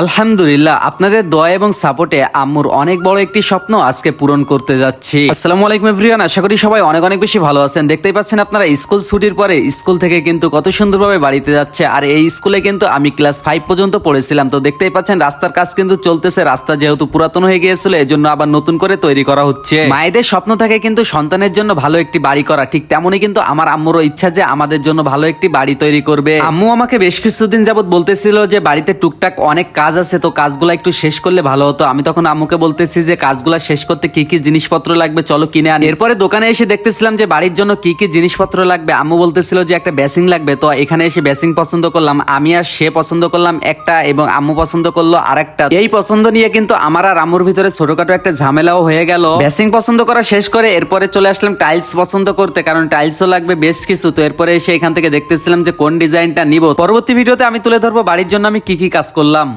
আলহামদুলিল্লাহ, আপনাদের দয়া এবং সাপোর্টে আম্মুর অনেক বড় একটি স্বপ্ন আজকে পূরণ করতে যাচ্ছি। আসসালামু আলাইকুম এভরিওয়ান আশা করি সবাই অনেক অনেক বেশি ভালো আছেন। দেখতেই পাচ্ছেন আপনারা, স্কুল ছুটির পরে স্কুল থেকে কিন্তু কত সুন্দরভাবে বাড়িতে যাচ্ছে। আর এই স্কুলে কিন্তু আমি ক্লাস ফাইভ পর্যন্ত পড়েছিলাম। তো দেখতেই পাচ্ছেন, রাস্তার কাজ কিন্তু চলতেছে। রাস্তা যেহেতু পুরাতন হয়ে গিয়েছিল, এজন্য আবার নতুন করে তৈরি করা হচ্ছে। মায়েদের স্বপ্ন থাকে কিন্তু সন্তানের জন্য ভালো একটি বাড়ি করা। ঠিক তেমনই কিন্তু আমার আম্মুরও ইচ্ছা যে আমাদের জন্য ভালো একটি বাড়ি তৈরি করবে। আম্মু আমাকে বেশ কিছুদিন যাবত বলতেছিল যে বাড়িতে টুকটাক অনেক কাজ আছে, তো কাজগুলো একটু শেষ করলে ভালো হতো। আমি তখন আম্মুকে বলতেছি যে, কাজগুলো শেষ করতে কি কি জিনিসপত্র লাগবে? চলো কিনে আনি। এরপরে দোকানে এসে দেখতেছিলাম যে, বাড়ির জন্য কি কি জিনিসপত্র লাগবে। আম্মু বলতেছিল যে, একটা বেসিং লাগবে। তো এখানে এসে বেসিং পছন্দ করলাম। আমি আর সে পছন্দ করলাম একটা এবং আম্মু পছন্দ করল আরেকটা। এই পছন্দ নিয়ে কিন্তু আমার আর আম্মুর ভিতরে ছোটখাটো একটা ঝামেলাও হয়ে গেল। বেসিং পছন্দ করা শেষ করে এরপরে চলে আসলাম টাইলস পছন্দ করতে, কারণ টাইলসও লাগবে বেশ কিছু। তো এরপরে এসে এখান থেকে দেখতেছিলাম যে, কোন ডিজাইনটা নিব। পরবর্তী ভিডিওতে আমি তুলে ধরবো বাড়ির জন্য আমি কি কি কাজ করলাম।